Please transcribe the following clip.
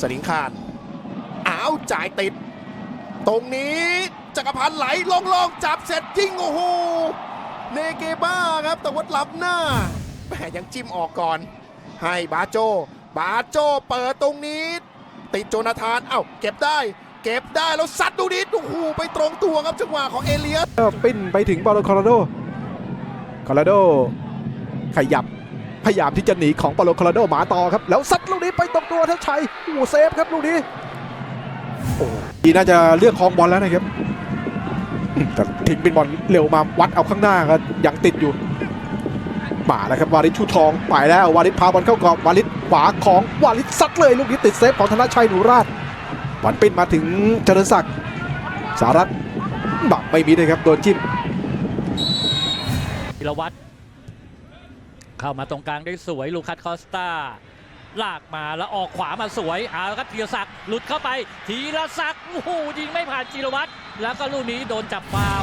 สลิงคานอ้าวจ่ายติด ตรงนี้จักรพันธ์ไหลลงลงจับเสร็จยิงโอ้โหเนเกบ้าครับแต่วัดลับหน้าแหมยังจิ้มออกก่อน ให้บาโจ บาโจเปิดตรงนี้ ติดโจนาธานเอ้าเก็บได้ เก็บได้แล้วซัดดูนิดโอ้โหไปตรงตัวครับจังหวะของเอเลียสปิ้นไปถึงบอลโคโลราโดคโลราโดขยับ พยายามที่จะหนีของบอลโคโลราโดหมาต่อครับ แล้วซัดลูกนี้ไปตรงตัวทัชชัยโอ้โหเซฟครับลูกนี้โอ้ดีน่าจะเลือกคลองบอลแล้วนะครับอืมแต่ทิ้งเป็นบอลเร็วมาวัดเอาข้างหน้าก็ยังติดอยู่มาแล้วครับวาริชชูทองไปแล้ววาริชพาบอลเข้ากรอบวาริชขวาของวาริชซัดเลยลูกนี้ติดเซฟของธนชัยหนูราชบอลปิ้นมาถึงเจริญศักดิ์สารัตน์บักไม่มีเลยครับโดนจิ้มธีรวัตร เข้ามาตรงกลางได้สวยลูคัสคอสตาลากมาแล้วออกขวามาสวยเอาครับธีรศักดิ์หลุดเข้าไปธีรศักดิ์โอ้โหยิงไม่ผ่านจิรวัตรแล้วก็ลูกนี้โดนจับฟาว